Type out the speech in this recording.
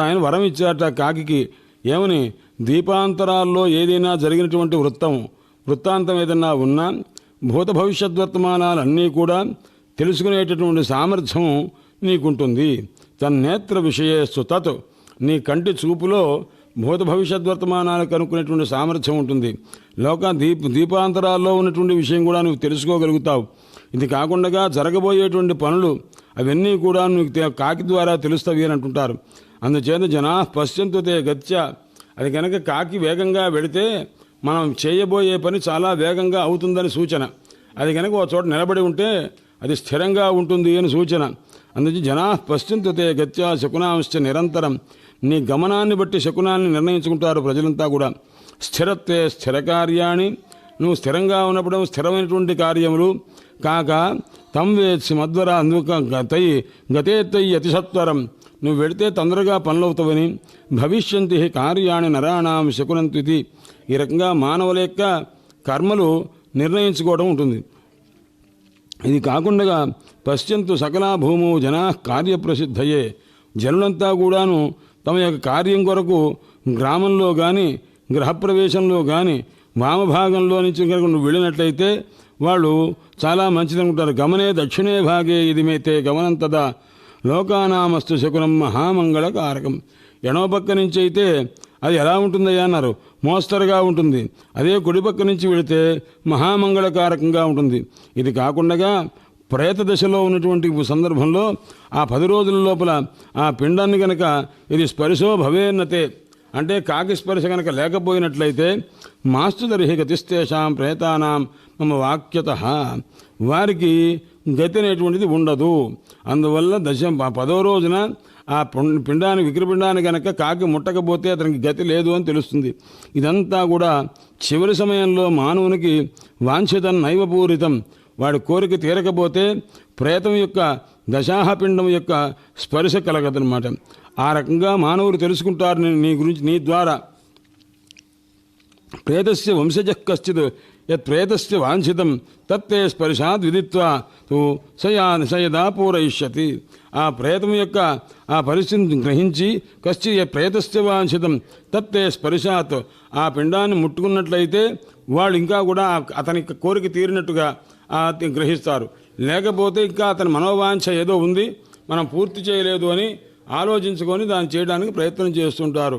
ఆయన వరం ఇచ్చాట కాకి ఏమని? దీపాంతరాల్లో ఏదైనా జరిగినటువంటి వృత్తం వృత్తాంతం ఏదైనా ఉన్నా భూత భవిష్యత్ వర్తమానాలన్నీ కూడా తెలుసుకునేటటువంటి సామర్థ్యం నీకుంటుంది. తన్నేత్ర విషయేస్తు తత్ నీ కంటి చూపులో భూత భవిష్యత్ వర్తమానాలు కనుక్కునేటువంటి సామర్థ్యం ఉంటుంది. లోక దీప దీపాంతరాల్లో ఉన్నటువంటి విషయం కూడా నువ్వు తెలుసుకోగలుగుతావు. ఇది కాకుండా జరగబోయేటువంటి పనులు అవన్నీ కూడా నీకు కాకి ద్వారా తెలుస్తవి అని అంటుంటారు. అందుచేత జనా పశ్చంతుతే గత్య అది కనుక కాకి వేగంగా వెడితే మనం చేయబోయే పని చాలా వేగంగా అవుతుందని సూచన. అది కనుక ఒక చోట నిలబడి ఉంటే అది స్థిరంగా ఉంటుంది అని సూచన. అందుకే జనా పశ్చంతుతే గత్య శకునాంశ నిరంతరం. నీ గమనాన్ని బట్టి శకునాన్ని నిర్ణయించుకుంటారు ప్రజలంతా కూడా. స్థిరత్వే స్థిర కార్యాన్ని నువ్వు స్థిరంగా ఉన్నప్పుడు స్థిరమైనటువంటి కార్యములు. కాక తం వేత్సి మధ్వర అందుక గతై గతేత్తై అతిసత్వరం. నువ్వు వెడితే తొందరగా పనులవుతావని. భవిష్యంతి కార్యాణి నరాణాం శకునంత్వితి ఈ రకంగా మానవుల యొక్క కర్మలు నిర్ణయించుకోవడం ఉంటుంది. ఇది కాకుండా పశ్చంతు సకల భూము జనా కార్యప్రసిద్ధయే. జనులంతా కూడాను తమ యొక్క కార్యం కొరకు గ్రామంలో కానీ గృహప్రవేశంలో కానీ వామభాగంలో నుంచి కనుక నువ్వు వెళ్ళినట్లయితే వాళ్ళు చాలా మంచిది అనుకుంటారు గమనే దక్షిణే భాగే ఇది మేతే గమనంతదా. లోకానామస్తు శకునం మహామంగళ కారకం ఎడమ పక్క నుంచి అయితే అది ఎలా ఉంటుందయ్యా అన్నారు. మోస్తరుగా ఉంటుంది. అదే కుడి పక్క నుంచి వెళితే మహామంగళకారకంగా ఉంటుంది. ఇది కాకుండా ప్రేత దశలో ఉన్నటువంటి సందర్భంలో ఆ పది రోజుల లోపల ఆ పిండాన్ని కనుక ఇది స్పర్శో భవేన్నతే అంటే కాకి స్పర్శ కనుక లేకపోయినట్లయితే మాస్తుదర్హి గతిస్తేషాం ప్రేతానాం మమ వాక్యత. వారికి గతి అనేటువంటిది ఉండదు. అందువల్ల దశ పదో రోజున ఆ పిండాన్ని విక్రపిండాన్ని కనుక కాకి ముట్టకపోతే అతనికి గతి లేదు అని తెలుస్తుంది. ఇదంతా కూడా చివరి సమయంలో మానవునికి వాంఛితం నైవపూరితం. వాడి కోరిక తీరకపోతే ప్రేతం యొక్క దశాహపిండం యొక్క స్పర్శ కలగదనమాట ఆ రకంగా మానవులు తెలుసుకుంటారు నీ- నీ గురించి నీ ద్వారా. ప్రేతస్య వంశజ కశ్చిత్ యత్ ప్రేతస్య వాంఛితం తత్తే స్పర్శాద్ విదిత్వా తు సయా నిషయదా పూరయిష్యతి. ఆ ప్రేతం యొక్క ఆ పరిస్థితిని గ్రహించి కశ్చి యత్ ప్రేతస్య వాంఛితం తత్తే స్పర్శాత్ ఆ పిండాన్ని ముట్టుకున్నట్లయితే వాళ్ళు ఇంకా కూడా అతని కోరిక తీరినట్టుగా గ్రహిస్తారు. లేకపోతే ఇంకా అతని మనోవాంఛ ఏదో ఉంది మనం పూర్తి చేయలేదు అని ఆలోచించుకొని దాన్ని చేయడానికి ప్రయత్నం చేస్తుంటారు.